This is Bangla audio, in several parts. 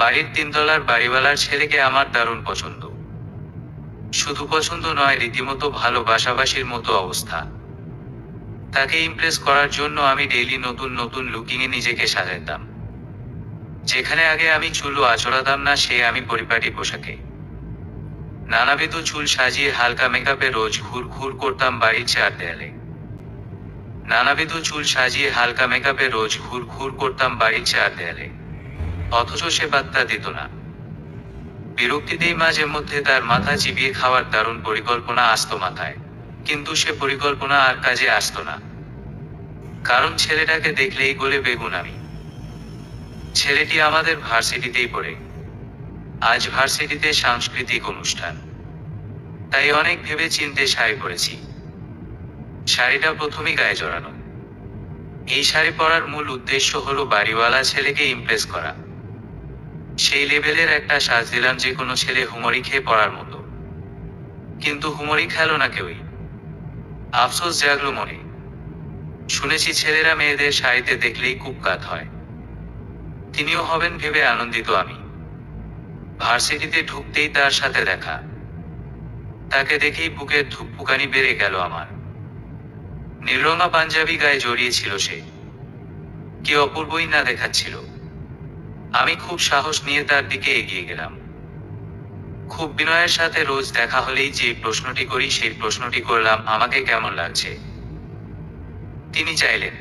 বাড়ির তিনতলার বাড়িওয়ালার ছেলেকে আমার দারুণ পছন্দ। শুধু পছন্দ নয়, রীতিমতো ভালোবাসাবাসির মতো অবস্থা। তাকে ইমপ্রেস করার জন্য আমি ডেইলি নতুন নতুন লুকিংয়ে নিজেকে সাজাতাম যেখানে আগে আমি চুলও আচড়াতাম না, সে আমি পরিপাটি পোশাকে। নানাবিধ চুল সাজিয়ে হালকা মেকআপে রোজ ঘুর ঘুর করতাম বাড়ির চার দেয়ালে নানাবিধ চুল সাজিয়ে হালকা মেকআপে রোজ ঘুর ঘুর করতাম বাড়ির চার দেয়ালে অথচ সে পাত্তা দিত না। বিরক্তিতেই মাঝে মধ্যে তার মাথা চিবিয়ে খাওয়ার দারুণ পরিকল্পনা আসতো মাথায়, কিন্তু সে পরিকল্পনা আর কাজে আসতো না। কারণ ছেলেটাকে দেখলেই গলে বেগুন আমি। ছেলেটি আমাদের ভার্সিটিতেই পড়ে। আজ ভার্সিটিতে সাংস্কৃতিক অনুষ্ঠান। তাই অনেক ভেবে চিনতে শাড়ি পরেছি। শাড়িটা প্রথমেই গায়ে জড়ানো। এই শাড়ি পরার মূল উদ্দেশ্য হলো বাড়িওয়ালা ছেলেকে ইমপ্রেস করা। সেই লেভেলের একটা সাজ দিলাম যে কোনো ছেলে হুমরি খেয়ে পড়ার মতো। কিন্তু হুমরি খেলো না কেউই। আফসোস জাগলো মনে। শুনেছি ছেলেরা মেয়েদের শাড়িতে দেখলেই কুপকাত হয়। তিনিও হবেন ভেবে আনন্দিত আমি। ভার্সিটিতে ঢুকতেই তার সাথে দেখা। তাকে দেখেই বুকের ধুকপুকানি বেড়ে গেল আমার। নীলরঙা পাঞ্জাবি গায়ে জড়িয়েছিল সে। কি অপূর্বই না দেখাচ্ছিল। আমি খুব সাহস নিয়ে তার দিকে এগিয়ে গেলাম। খুব বিনয়ের সাথে রোজ দেখা হলেই যে প্রশ্নটি করি, সেই প্রশ্নটি করলাম, আমাকে কেমন লাগছে? তিনি চাইলেন।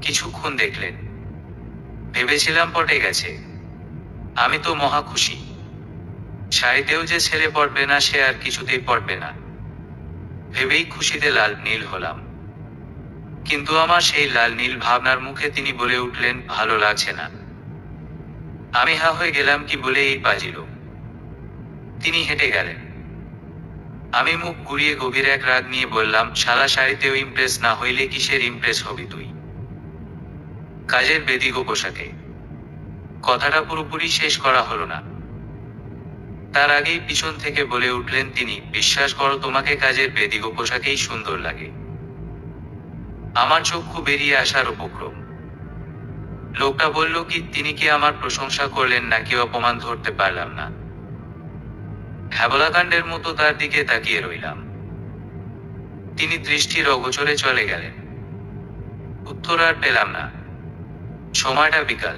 কিছুক্ষণ দেখলেন। ভেবেছিলাম পটে গেছে। আমি তো মহা খুশি। শাড়িতেও যে ছেলে পড়বে না, সে আর কিছুতেই পড়বে না। ভেবেই খুশিতে লাল নীল হলাম। কিন্তু আমার সেই লাল নীল ভাবনার মুখে তিনি বলে উঠলেন, ভালো লাগছে না। আমি হা হয়ে গেলাম কি বলে এই বাজিল। তিনি হেঁটে গেলেন। আমি মুখ ঘুরিয়ে গভীর এক রাগ নিয়ে বললাম সারা শাড়িতেও ইমপ্রেস না হইলে কিসের ইমপ্রেস হবি তুই? কাজের বেদিক পোশাকে। কথাটা পুরোপুরি শেষ করা হলো না। তার আগেই পিছন থেকে বলে উঠলেন তিনি, বিশ্বাস করো, তোমাকে কাজের বেদিক পোশাকেই সুন্দর লাগে। আমার চক্ষু বেরিয়ে আসার উপক্রম। লোকটা বলল কি, তিনি কি আমার প্রশংসা করলেন নাকি অপমান ধরতে পারলাম না? হ্যাবলাকাণ্ডের মতো তার দিকে তাকিয়ে রইলাম। তিনি দৃষ্টির অগোচরে চলে গেলেন। উত্তর আর পেলাম না। সময়টা বিকাল।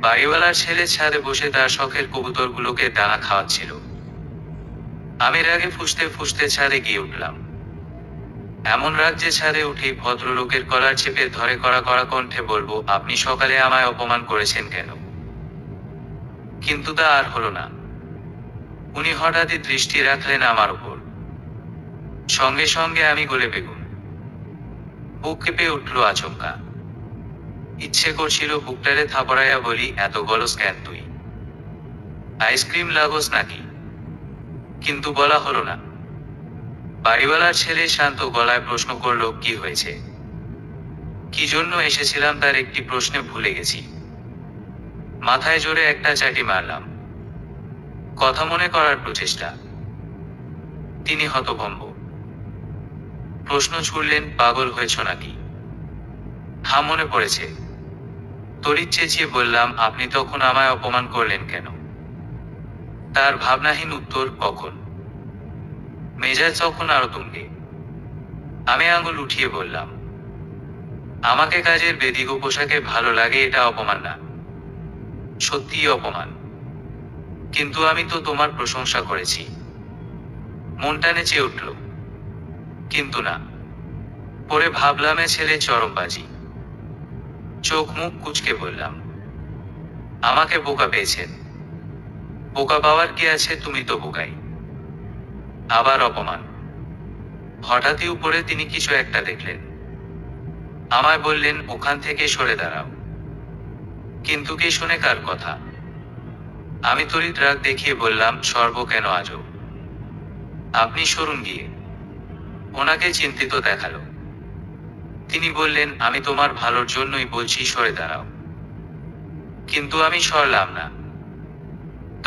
বাড়িওয়ালার ছেলে ছাদে বসে তার শখের কবুতরগুলোকে দানা খাওয়াচ্ছিল। আমি রাগে ফুসতে ফুসতে ছাদে গিয়ে উঠলাম। এমন রাজ্যে যে ছাদে উঠেই ভদ্রলোকের কলার চেপে ধরে করা করা কণ্ঠে বলব, আপনি সকালে আমায় অপমান করেছেন কেন? কিন্তু তা আর হলো না। উনি হঠাৎই দৃষ্টি রাখলেন আমার উপর। সঙ্গে সঙ্গে আমি গলে বেগুন। বুক কেঁপে উঠল আচমকা। ইচ্ছে করছিল বুকটারে থাপড়াইয়া বলি, এত গলস কেন তুই? আইসক্রিম লাগোস নাকি? কিন্তু বলা হলো না। বাড়িওয়ালার ছেলে শান্ত গলায় প্রশ্ন করল, কি হয়েছে? কি জন্য এসেছিলাম তার একটি প্রশ্নে ভুলে গেছি। মাথায় জোরে একটা চাটি মারলাম। কথা মনে করার প্রচেষ্টা। তিনি হতভম্ব। প্রশ্ন ছুড়লেন, পাগল হয়েছ নাকি? হা মনে পড়েছে। তড়িৎ চেঁচিয়ে বললাম, আপনি তখন আমায় অপমান করলেন কেন? তার ভাবনাহীন উত্তর কখন? মেজাজ তখন আরও তুঙ্গে আমি আঙুল উঠিয়ে বললাম, আমাকে কাজের বেদিক পোশাকে ভালো লাগে এটা অপমান না। সত্যিই অপমান। কিন্তু আমি তো তোমার প্রশংসা করেছি। মনটা নেচে উঠল। কিন্তু না, পরে ভাবলামে ছেলে চরমবাজি। চোখ মুখ কুচকে বললাম, আমাকে বোকা পেয়েছেন। বোকা পাওয়ার কি আছে তুমি তো বোকাই। আবার অপমান। হঠাৎই উপরে তিনি কিছু একটা দেখলেন। আমায় বললেন, ওখান থেকে সরে দাঁড়াও। কিন্তু কে শুনে কার কথা? আমি তড়িৎ রাগ দেখিয়ে বললাম, সর্ব কেন আজও? আপনি সরুন গিয়ে। ওনাকে চিন্তিত দেখাল। তিনি বললেন, আমি তোমার ভালোর জন্যই বলছি, সরে দাঁড়াও। কিন্তু আমি সরলাম না।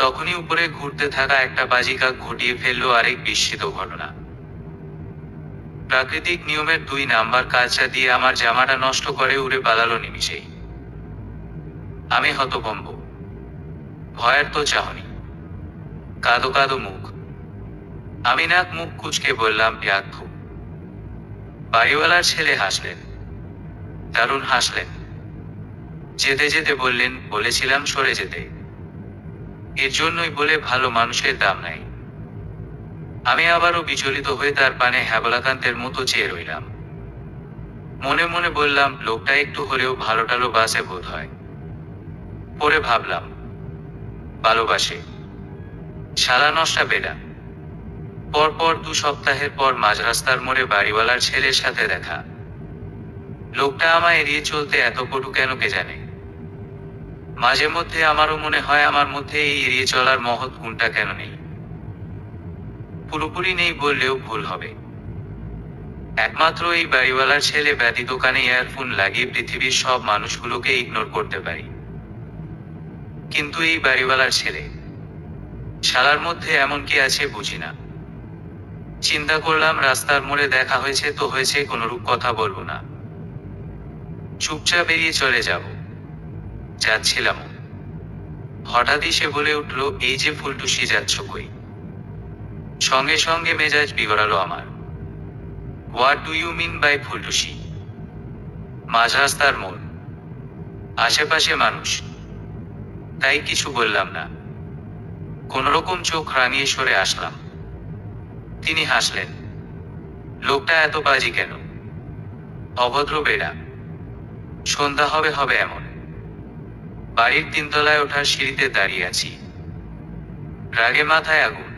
তখনই উপরে ঘুরতে থাকা একটা বাজিকা ঘটিয়ে ফেলল আরেক বিস্মিত ঘটনা। প্রাকৃতিক নিয়মের দুই নাম্বার কাজটা দিয়ে আমার জামাটা নষ্ট করে উড়ে পালালো নিমিষেই আমি হতভম্ব। ভয়ের তো চাহনি। কাদো কাদো মুখ। আমি নাক মুখ কুচকে বললাম ইয়াকু বাড়িওয়ালার ছেলে হাসলেন। দারুণ হাসলেন। যেতে যেতে বললেন, বলেছিলাম সরে যেতে। এর জন্যই বলে ভালো মানুষের দাম নাই। আমি আবারও বিচলিত হয়ে তার পানে হ্যাবলাকান্তের মতো চেয়ে রইলাম। মনে মনে বললাম, লোকটা একটু হলেও ভালো টালো বাসে বোধ হয়। পরে ভাবলাম, ভালোবাসে। সারা নষ্টা বেডা পরপর দু সপ্তাহের পর মাঝ রাস্তার মোড়ে বাড়িওয়ালার ছেলের সাথে দেখা। লোকটা আমায় এড়িয়ে চলতে এত পটু কেন কে জানে? মাঝে মধ্যে আমারও মনে হয় আমার মধ্যে এই এড়িয়ে চলার মহৎ গুণটা কেন নেই? পুরোপুরি নেই বললেও ভুল হবে। একমাত্র এই বাড়িওয়ালার ছেলে ব্যাধি দোকানে ইয়ারফোন লাগিয়ে পৃথিবীর সব মানুষগুলোকে ইগনোর করতে পারি। কিন্তু এই বাড়িওয়ালার ছেলে, শালার মধ্যে এমন কি আছে বুঝি না। চিন্তা করলাম রাস্তার মোড়ে দেখা হয়েছে তো হয়েছে কোনরূপ কথা বলব না। চুপচাপ বেরিয়ে চলে যাব। যাচ্ছিলাম। হঠাৎই সে বলে উঠল, এই যে ফুলটুসি, যাচ্ছ কই? সঙ্গে সঙ্গে মেজাজ বিগড়ালো আমার। What do you mean by ফুলটুসি? মাঝ মোড়। আশেপাশে মানুষ। তাই কিছু বললাম না। কোনরকম চোখ রাঙিয়ে সরে আসলাম। তিনি হাসলেন, লোকটা এত বাজি কেন? অভদ্র বেড়া। সন্ধ্যা হবে হবে এমন। বাড়ির তিনতলায় ওঠার সিঁড়িতে দাঁড়িয়ে আছি। রাগে মাথায় আগুন।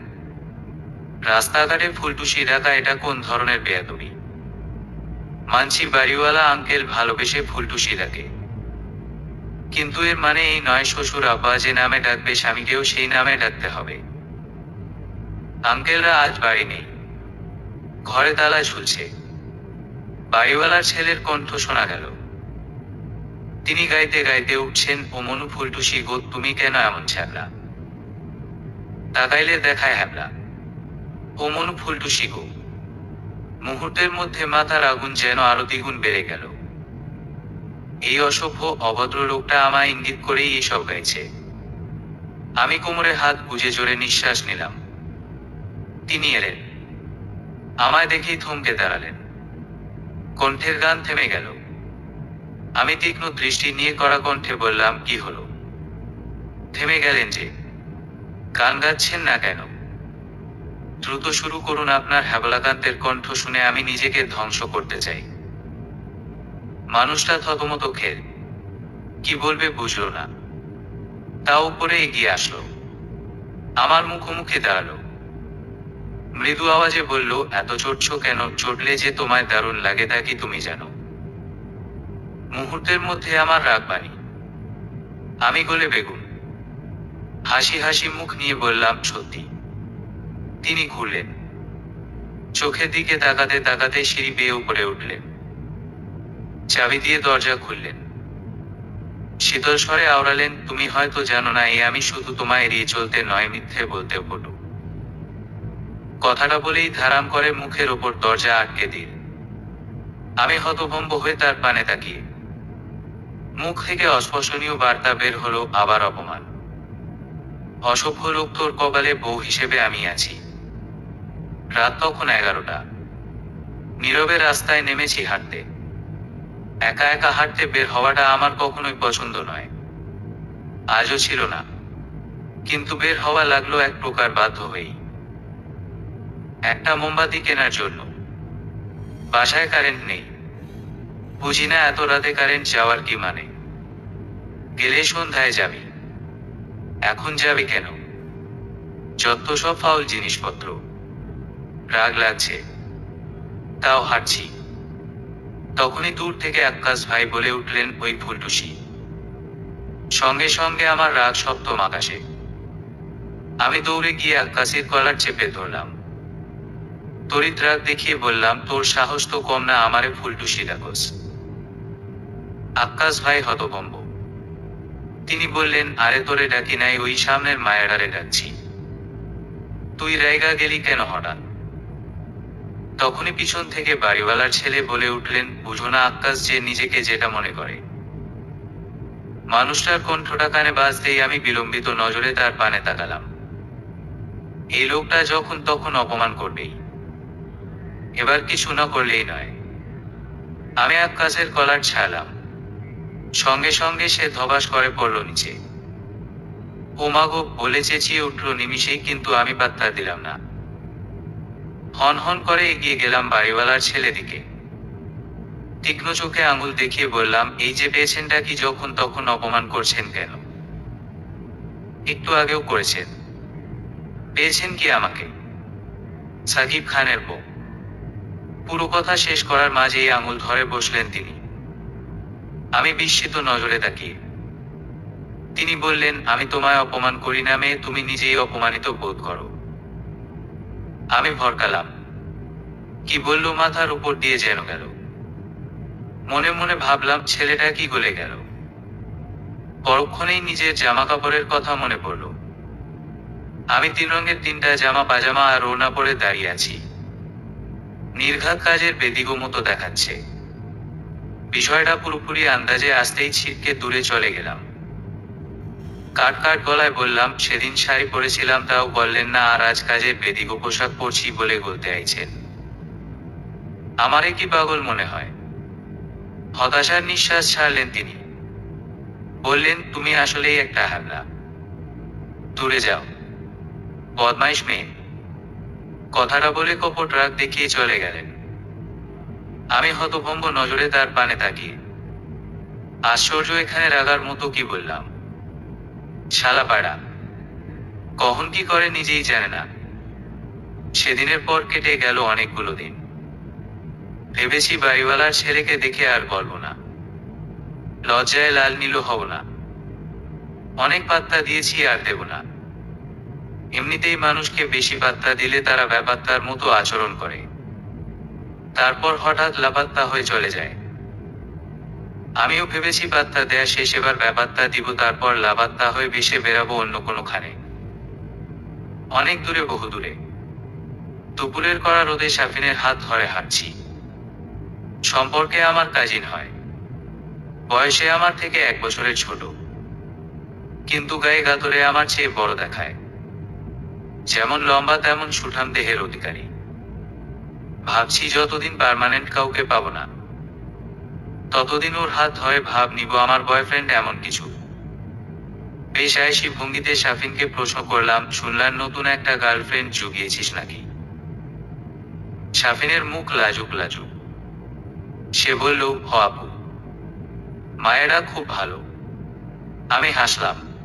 রাস্তাঘাটে ফুলটুসি রাখা এটা কোন ধরনের বেয়াদবি? মানছি বাড়িওয়ালা আঙ্কেল ভালোবেসে ফুলটুসি রাখে কিন্তু এর মানে এই নয় শ্বশুর আব্বা যে নামে ডাকবে স্বামীকেও সেই নামে ডাকতে হবে। আঙ্কেলরা আজ বাড়ি নেই। ঘরে তালা ঝুলছে। বাড়িওয়ালার ছেলের কণ্ঠ শোনা গেল। তিনি গাইতে গাইতে উঠছেন, ও মনু ফুলটুসি, গো, তুমি কেন এমন ছ্যাবলা? তাকাইলে দেখায় হ্যাবলা, ও মনু ফুলটুসি গো, মুহূর্তের মধ্যে মাথার আগুন যেন আরও দ্বিগুণ বেড়ে গেল। এই অসভ্য, অভদ্র লোকটা আমায় ইঙ্গিত করেই এসব গাইছে। আমি কোমরে হাত গুজে জোরে নিঃশ্বাস নিলাম। তিনি এলেন। আমায় দেখেই থমকে দাঁড়ালেন। কণ্ঠের গান থেমে গেল। আমি তীক্ষ্ণ দৃষ্টি নিয়ে করা কণ্ঠে বললাম, কি হলো? থেমে গেলেন যে। গান গাচ্ছেন না কেন? দ্রুত শুরু করুন আপনার হ্যাবলাকান্তের কণ্ঠ শুনে আমি নিজেকে ধ্বংস করতে চাই। মানুষটা থতমত খেল কি বলবে বুঝলো না। তা উপরে এগিয়ে আসলো। আমার মুখোমুখি দাঁড়াল। মৃদু আওয়াজে বলল, এত চড়ছ কেন? চটলে যে তোমায় দারুণ লাগে তা কি তুমি জানো? মুহূর্তের মধ্যে আমার রাগ বানি আমি গলে বেগুন। হাসি হাসি মুখ নিয়ে বললাম, সত্যি। তিনি ঘুরলেন। চোখের দিকে তাকাতে তাকাতে সিঁড়ি বেয়ে উপরে উঠলেন। চাবি দিয়ে দরজা খুললেন। শীতল স্বরে আওড়ালেন, তুমি হয়তো জানো না এই আমি শুধু তোমায় এড়িয়ে চলতে নয়, মিথ্যে বলতে পটু কথাটা বলেই ধারাম করে মুখের ওপর দরজা আটকে দিল। আমি হতভম্ব হয়ে তার পানে তাকিয়ে। মুখ থেকে অস্পর্শনীয় বার্তা বের হলো, আবার অপমান। অসভ্য লোক তোর কপালে বউ হিসেবে আমি আছি। রাত তখন এগারোটা। নীরবে রাস্তায় নেমেছি হাঁটতে। একা একা হাঁটতে বের হওয়াটা আমার কখনোই পছন্দ নয়। আজও ছিল না। কিন্তু বের হওয়া লাগল এক প্রকার বাধ্য হয়েই। একটা মোমবাতি কেনার জন্য। বাসায় কারেন্ট নেই। বুঝি না এত রাতে কারেন্ট যাওয়ার কি মানে? গেলে সন্ধ্যায় যাবি। এখন যাবে কেন? যত সব ফাউল জিনিসপত্র। রাগ লাগছে। তাও হাঁটছি। তখনই দূর থেকে আকাশ ভাই বলে উঠলেন ওই ফুলটুসি। সঙ্গে সঙ্গে আমার রাগ সপ্তম আকাশে। আমি দৌড়ে গিয়ে আকাশের কলার চেপে ধরলাম। তড়িৎ রাগ দেখিয়ে বললাম, তোর সাহস তো কম না আমারে ফুলটুসি ডাকস আকাশ ভাই হতভম্ব। তিনি বললেন, আরে তোরে ডাকি নাই, ওই সামনের মায়েরারে ডাকছি। তুই রায়গা গেলি কেন হঠাৎ? তখনই পিছন থেকে বাড়িওয়ালার ছেলে বলে উঠলেন, বুঝো না আকাশ যে নিজেকে যেটা মনে করে। মানুষটার কণ্ঠটা কানে বাজতেই আমি বিলম্বিত নজরে তার পানে তাকালাম। এই লোকটা যখন তখন অপমান করবেই। এবার কিছু না করলেই নয়। আমি কাছের কলার ছাড়লাম। সঙ্গে সঙ্গে সে ধবাস করে পড়ল নিচে। ওমাগো বলে চেঁচিয়ে উঠল নিমিষেই কিন্তু আমি পাত্তা দিলাম না। হন হন করে এগিয়ে গেলাম বাড়িওয়ালার ছেলে দিকে। তীক্ষ্ণ চোখে আঙুল দেখিয়ে বললাম, এই যে পেয়েছেনটা কি যখন তখন অপমান করছেন কেন? একটু আগেও করেছেন। পেয়েছেন কি আমাকে? সাকিব খানের বউ। পুরো কথা শেষ করার মাঝেই আঙুল ধরে বসলেন তিনি। আমি বিস্মিত নজরে তাকিয়ে। তিনি বললেন, আমি তোমায় অপমান করি না, মেয়ে, তুমি নিজেই অপমানিত বোধ করো। আমি ভরকালাম। কি বলল মাথার উপর দিয়ে যেন গেল। মনে মনে ভাবলাম, ছেলেটা কি গলে গেল। পরক্ষণেই নিজের জামা কাপড়ের কথা মনে পড়ল। আমি তিন রঙের তিনটা জামা, পাজামা আর ওড়না পরে দাঁড়িয়ে আছি। নির্ঘাত কাজের বেদিগো মতো দেখাচ্ছে। বিষয়টা পুরোপুরি আন্দাজে আসতেই ছিটকে দূরে চলে গেলাম। কাট কাট গলায় বললাম, সেদিন শাড়ি পরেছিলাম, তাও বললেন না, আর আজ কাজে বেদিগো পোশাক পরছি বলে বলতে আইছেন। আমারে কি পাগল মনে হয়? হতাশার নিঃশ্বাস ছাড়লেন তিনি। বললেন, তুমি আসলেই একটা হাবলা দূরে যাও। বদমাইশ মেয়ে। কথাটা বলে কপট রাগ দেখিয়ে চলে গেলেন। আমি হতভম্ব নজরে তার পানে তাকিয়ে। আশ্চর্য এখানে রাগার মতো কি বললাম? শালাপাড়া, কখন কি করে নিজেই জানে না। সেদিনের পর কেটে গেল অনেকগুলো দিন। ভেবেছি বাড়িওয়ালার ছেলেকে দেখে আর বলব না। লজ্জায় লাল নীল হব না। অনেক পাত্তা দিয়েছি আর দেব না। এমনিতেই মানুষকে বেশি পাত্তা দিলে তারা ব্যাপাত্তার মতো আচরণ করে। তারপর হঠাৎ লাপাত্তা হয়ে চলে যায়। আমিও ভেবেছি পাত্তা দেয়া শেষ, এবার ব্যাপাত্তা দিব, তারপর লাপাত্তা হয়ে বেশে বেরাবো অন্য কোনোখানে। অনেক দূরে, বহু দূরে। দুপুরের করা রোদে সাফিনের হাত ধরে হাঁটছি। সম্পর্কে আমার কাজিন হয়। বয়সে আমার থেকে এক বছরের ছোট। কিন্তু গায়ে গাতরে আমার চেয়ে বড় দেখায়। যেমন লম্বা, তেমন সুঠাম দেহের অধিকারী। ভাবছি যতদিন পারমানেন্ট কাউকে পাবো না। ততদিন ওর হাত ধরে ভাব নিব আমার বয়ফ্রেন্ড এমন কিছু। বেশ আয়সী ভঙ্গিতে সাফিনকে প্রশ্ন করলাম, শুনলাম নতুন একটা গার্লফ্রেন্ড জুগিয়েছিস নাকি? সাফিনের মুখ লাজুক লাজুক। সে বলল, হ আপু। মায়েরা খুব ভালো। আমি হাসলাম।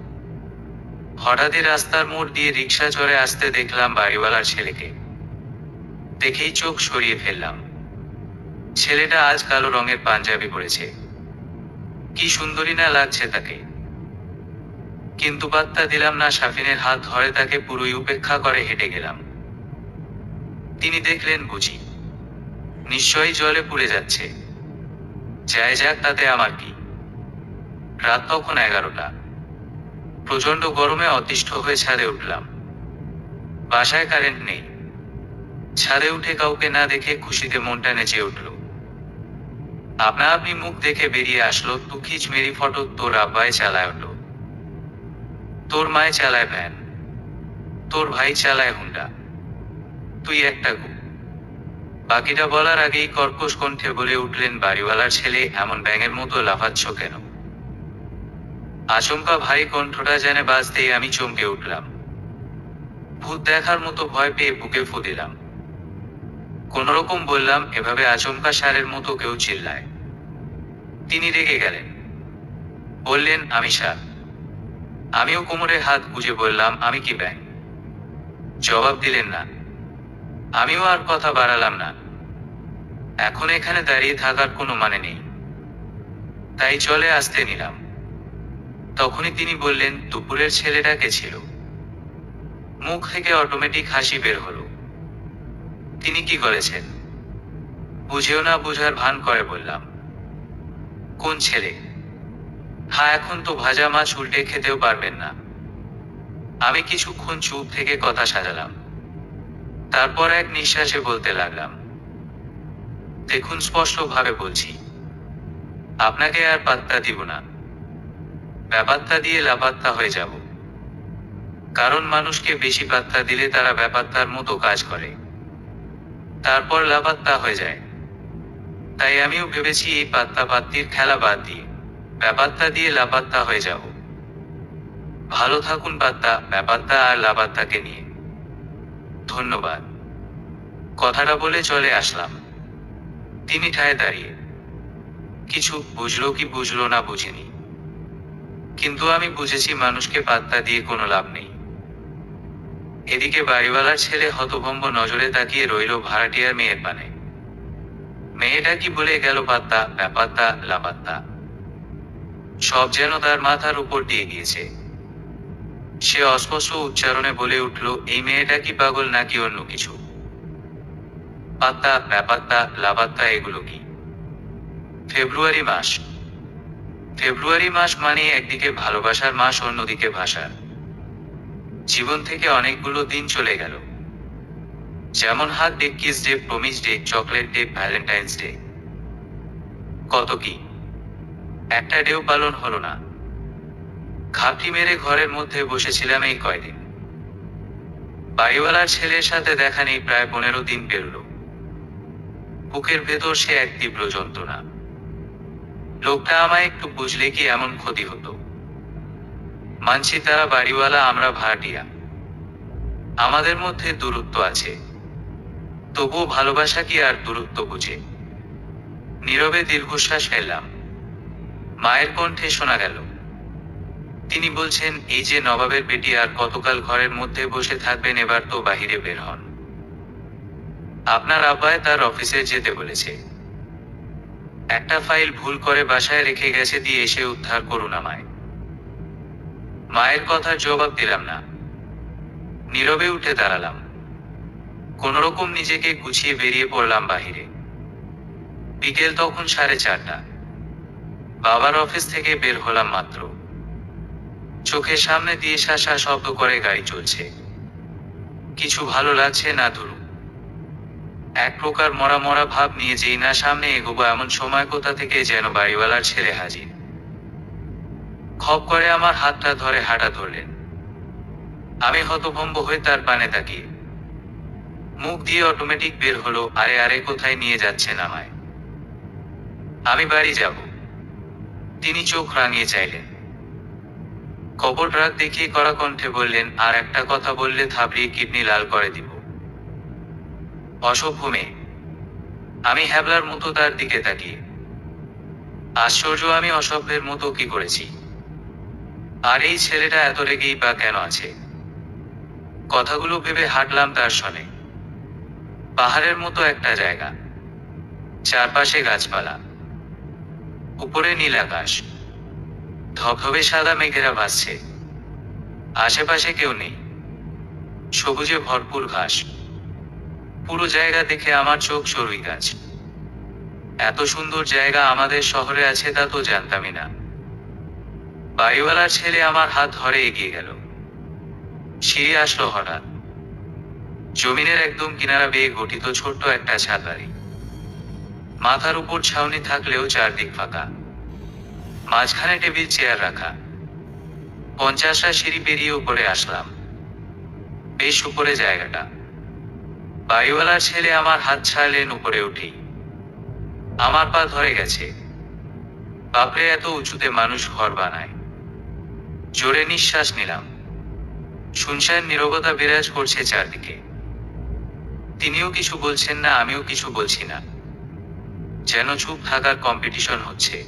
হঠাৎই রাস্তার মোড় দিয়ে রিক্সা চড়ে আসতে দেখলাম বাড়িওয়ালার ছেলেকে। দেখেই চোখ সরিয়ে ফেললাম। ছেলেটা আজ কালো রঙের পাঞ্জাবি পরেছে। কি সুন্দরী না লাগছে তাকে। কিন্তু পাত্তা দিলাম না সাফিনের হাত ধরে তাকে পুরোই উপেক্ষা করে হেঁটে গেলাম। তিনি দেখলেন বুঝি। নিশ্চয়ই জলে পুড়ে যাচ্ছে। যায় যাক, তাতে আমার কি। রাত তখন এগারোটা। প্রচণ্ড গরমে অতিষ্ঠ হয়ে ছাদে উঠলাম। বাসায় কারেন্ট নেই। ছাদে উঠে কাউকে না দেখে খুশিতে মনটা নেচে উঠল। আপনা আপনি মুখ দেখে বেরিয়ে আসলো, তু খিচ মেরি ফটো তোর আব্বাই চালায় উঠল। তোর মায় চালায় ভ্যান। তোর ভাই চালায় হুন্ডা। তুই একটা গু। বাকিটা বলার আগেই কর্কশ কণ্ঠে বলে উঠলেন, বাড়িওয়ালার ছেলে এমন ব্যাঙের মতো লাফাচ্ছ কেন? আচমকা ভারী কণ্ঠটা যেন বাজতেই আমি চমকে উঠলাম। ভূত দেখার মতো ভয় পেয়ে বুকে ফু দিলাম। কোনরকম বললাম, এভাবে আচমকা সারের মতো কেউ চিল্লায়। তিনি রেগে গেলেন। বললেন, আমি সার। আমিও কোমরে হাত গুজে বললাম, আমি কি ব্যাং? জবাব দিলেন না। আমিও আর কথা বাড়ালাম না। এখন এখানে দাঁড়িয়ে থাকার কোনো মানে নেই। তাই চলে আসতে নিলাম। তখনই তিনি বললেন, দুপুরের ছেলেটা কে ছিল? মুখ থেকে অটোমেটিক হাসি বের হলো। তিনি কি করেছেন? বুঝেও না বুঝার ভান করে বললাম, কোন ছেলে? হ্যাঁ এখন তো ভাজা মাছ উল্টে খেতেও পারবেন না। আমি কিছুক্ষণ চুপ থেকে কথা সাজালাম। তারপর এক নিঃশ্বাসে বলতে লাগলাম, দেখুন, স্পষ্টভাবে বলছি, আপনাকে আর পাত্তা দিব না। ব্যাপাত্তা দিয়ে লাপাত্তা হয়ে যাব। কারণ মানুষকে বেশি পাত্তা দিলে তারা ব্যাপাত্তার মতো কাজ করে। তারপর লাপাত্তা হয়ে যায়। তাই আমিও ভেবেছি এই পাত্তা পাত্তির খেলা বাদ দিয়ে, ব্যাপাত্তা দিয়ে লাপাত্তা হয়ে যাব। ভালো থাকুন পাত্তা, ব্যাপাত্তা আর লাপাত্তাকে নিয়ে। ধন্যবাদ। কথাটা বলে চলে আসলাম। তিনি ঠায় দাঁড়িয়ে। কিছু বুঝলো কি বুঝলো না বুঝিনি। কিন্তু আমি বুঝেছি মানুষকে পাত্তা দিয়ে কোনো লাভ নেই। এদিকে বাড়িওয়ালার ছেলে হতভম্ব নজরে তাকিয়ে রইল ভাড়াটিয়ার মেয়ের পানে। মেয়েটা কি বলে গেল পাত্তা, ব্যাপাত্তা, লাপাত্তা? সব যেন তার মাথার উপর দিয়ে গিয়েছে। সে অস্পষ্ট উচ্চারণে বলে উঠল, এই মেয়েটা কি পাগল নাকি অন্য কিছু? পাত্তা, ব্যাপাত্তা, লাপাত্তা, এগুলো কি? ফেব্রুয়ারি মাস। ফেব্রুয়ারি মাস মানে একদিকে ভালোবাসার মাস, অন্যদিকে ভাষার। জীবন থেকে অনেকগুলো দিন চলে গেল। যেমন hug day, kiss day, promise day, chocolate day, Valentine's day. কত কি? একটা ডেও পালন হলো না। খাপটি মেরে ঘরের মধ্যে বসেছিলাম এই কয়দিন। বাড়িওয়ালার ছেলের সাথে দেখা নেই, প্রায় পনেরো দিন পেরল। বুকের ভেতর সে এক তীব্র যন্ত্রণা। লোকটা আমায় একটু বুঝলে কি এমন ক্ষতি হতো? মানছি তারা বাড়িওয়ালা, আমরা ভাড়াটিয়া আমাদের মধ্যে দূরত্ব আছে। তবুও ভালোবাসা কি আর দূরত্ব বুঝে? নীরবে দীর্ঘশ্বাস ফেললাম। মায়ের কণ্ঠে শোনা গেল, তিনি বলছেন, এই যে নবাবের বেটি আর কতকাল ঘরের মধ্যে বসে থাকবেন, এবার তো বাহিরে বের হন। আপনার আব্বায় তার অফিসে যেতে বলেছে। একটা ফাইল ভুল করে বাসায় রেখে গেছে দিয়ে এসে উদ্ধার করুন আমায়। মায়ের কথার জবাব দিলাম না। নীরবে উঠে দাঁড়ালাম। কোনরকম নিজেকে গুছিয়ে বেরিয়ে পড়লাম বাহিরে। বিকেল তখন সাড়ে চারটা। বাবার অফিস থেকে বের হলাম মাত্র। চোখের সামনে দিয়ে শাসা শব্দ করে গাড়ি চলছে। কিছু ভালো লাগছে না ধরু। এক প্রকার মরা মরা ভাব নিয়ে যেই না সামনে এগোবো এমন সময় কোথা থেকে যেন বাড়িওয়ালার ছেলে হাজির। খপ করে আমার হাতটা ধরে হাঁটা ধরলেন। আমি হতভম্ব হয়ে তার পানে তাকিয়ে। মুখ দিয়ে অটোমেটিক বের হলো, আরে আরে, কোথায় নিয়ে যাচ্ছেন আমায়? আমি বাড়ি যাব। তিনি চোখ রাঙিয়ে চাইলেন। কবর রাগ দেখিয়ে কড়া কণ্ঠে বললেন, আর একটা কথা বললে থাবড়িয়ে কিডনি লাল করে দিব। অসভ্য মেয়ে। আমি হ্যাবলার মতো তার দিকে তাকিয়ে। আশ্চর্য, আমি অসভ্যের মতো কি করেছি? আর এই ছেলেটা এত রেগেই বা কেন আছে? কথাগুলো ভেবে হাঁটলাম তার সনে। পাহাড়ের মতো একটা জায়গা। চারপাশে গাছপালা। উপরে নীল আকাশ। ধবধবে সাদা মেঘেরা ভাসছে। আশেপাশে কেউ নেই। সবুজে ভরপুর ঘাস। পুরো জায়গা দেখে আমার চোখ সরুই গাছ। এত সুন্দর জায়গা আমাদের শহরে আছে তা তো জানতামই না। বাড়িওয়ালার ছেলে আমার হাত ধরে এগিয়ে গেল। সিঁড়ি আসলো হঠাৎ। জমিনের একদম কিনারা বেয়ে গঠিত ছোট্ট একটা ছাদ বাড়ি মাথার উপর ছাউনি থাকলেও চারদিক ফাঁকা। মাঝখানে টেবিল, চেয়ার রাখা। পঞ্চাশটা সিঁড়ি পেরিয়ে উপরে আসলাম। বেশ উপরে জায়গাটা। বাড়িওয়ালার ছেলে আমার হাত ছাড়লেন উপরে উঠি আমার পা ধরে গেছে। বাপরে, এত উঁচুতে মানুষ ঘর বানায়। জোরে নিঃশ্বাস নিলাম। শুনশান নীরবতা বিরাজ করছে চারদিকে। তিনিও কিছু বলছেন না, আমিও কিছু বলছি না। যেন চুপ থাকার কম্পিটিশন হচ্ছে।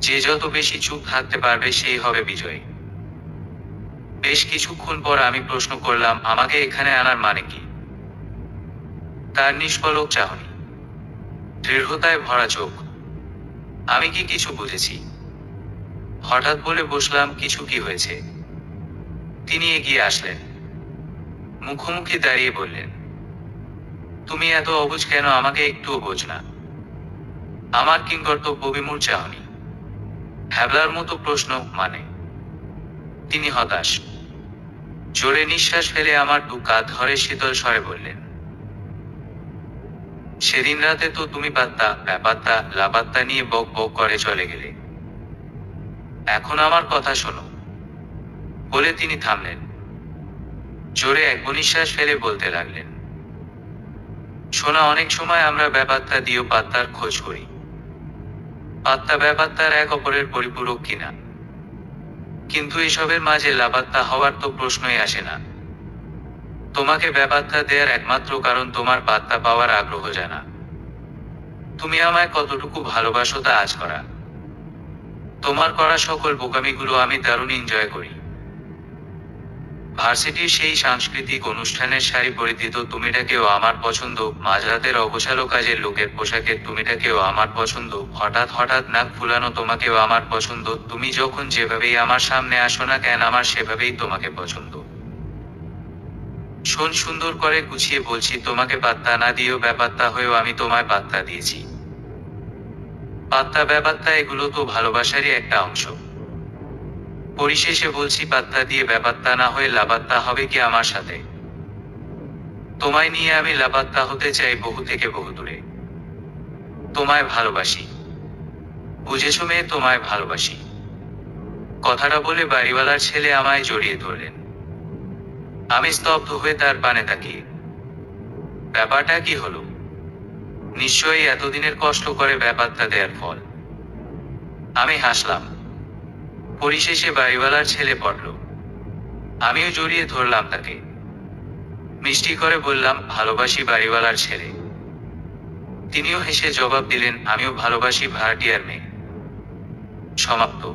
যে যত বেশি চুপ থাকতে পারবে, সেই হবে বিজয়ী। বেশ কিছুক্ষণ পর আমি প্রশ্ন করলাম, আমাকে এখানে আনার মানে কি? তার নিষ্ফলক চাহনি। দৃঢ়তায় ভরা চোখ। আমি কি কিছু বুঝেছি? হঠাৎ বলে বসলাম, কিছু কি হয়েছে? তিনি এগিয়ে আসলেন। মুখোমুখি দাঁড়িয়ে বললেন, তুমি এত অবুঝ কেন? আমাকে একটুও বোঝ না। আমার কিংকর্তব্য বিমূর চাহনি হ্যাবলার মতো প্রশ্ন মানে। তিনি হতাশ। জোরে নিঃশ্বাস ফেলে আমার দু কাঁধ ধরে শীতল স্বরে বললেন, সেদিন রাতে তো তুমি পাত্তা, ব্যাপাত্তা, লাপাত্তা নিয়ে বক বক করে চলে গেলে। এখন আমার কথা শোনো। বলে তিনি থামলেন। জোরে এক নিঃশ্বাস ফেলে বলতে লাগলেন, শোনা, অনেক সময় আমরা ব্যাপারটা দিয়েও পাত্তার খোঁজ করি। পাত্তা ব্যাপারটার এক অপরের পরিপূরক কিনা। কিন্তু এসবের মাঝে লাপাত্তা হওয়ার তো প্রশ্নই আসে না। তোমাকে ব্যাপারটা দেওয়ার একমাত্র কারণ তোমার পাত্তা পাওয়ার আগ্রহ জানা। তুমি আমায় কতটুকু ভালোবাসো তা আজ করা। তোমার করা সকল বোকামিগুলো আমি দারুণ এনজয় করি। ভার্সিটির সেই সাংস্কৃতিক অনুষ্ঠানের শাড়ি পরিধিত তুমিটাকেও আমার পছন্দ, মাঝরাতের অগোছালো কাজের লোকের পোশাকের তুমিটাকেও আমার পছন্দ, হঠাৎ হঠাৎ নাক ফুলানো তোমাকেও আমার পছন্দ, তুমি যখন যেভাবেই আমার সামনে আসো না কেন আমার সেভাবেই তোমাকে পছন্দ। শোন সুন্দর করে গুছিয়ে বলছি, তোমাকে পাত্তা না দিয়েও ব্যাপাত্তা হয়েও আমি তোমায় পাত্তা দিয়েছি। পাত্তা ব্যাপাত্তা এগুলো তো ভালোবাসারই একটা অংশ। পরিশেষে বলছি, পাত্তা দিয়ে ব্যাপাত্তা না হয়ে লাপাত্তা হবে কি আমার সাথে? তোমায় নিয়ে আমি লাপাত্তা হতে চাই বহু থেকে বহু দূরে। তোমায় ভালোবাসি। বুঝেছ মেয়ে, তোমায় ভালোবাসি। কথাটা বলে বাড়িওয়ালার ছেলে আমায় জড়িয়ে ধরলেন। আমি স্তব্ধ হয়ে তার পানে তাকিয়ে। ব্যাপারটা কি হলো? নিশ্চয়ই এতদিনের কষ্ট করে ব্যাপারটা দেয়ার ফল। আমি হাসলাম। পরিশেষে বাড়িওয়ালার ছেলে পড়ল। আমিও জড়িয়ে ধরলাম তাকে। মিষ্টি করে বললাম, ভালোবাসি বাড়িওয়ালার ছেলে। তিনিও হেসে জবাব দিলেন, আমিও ভালোবাসি ভাড়াটিয়ার মেয়ে। সমাপ্ত।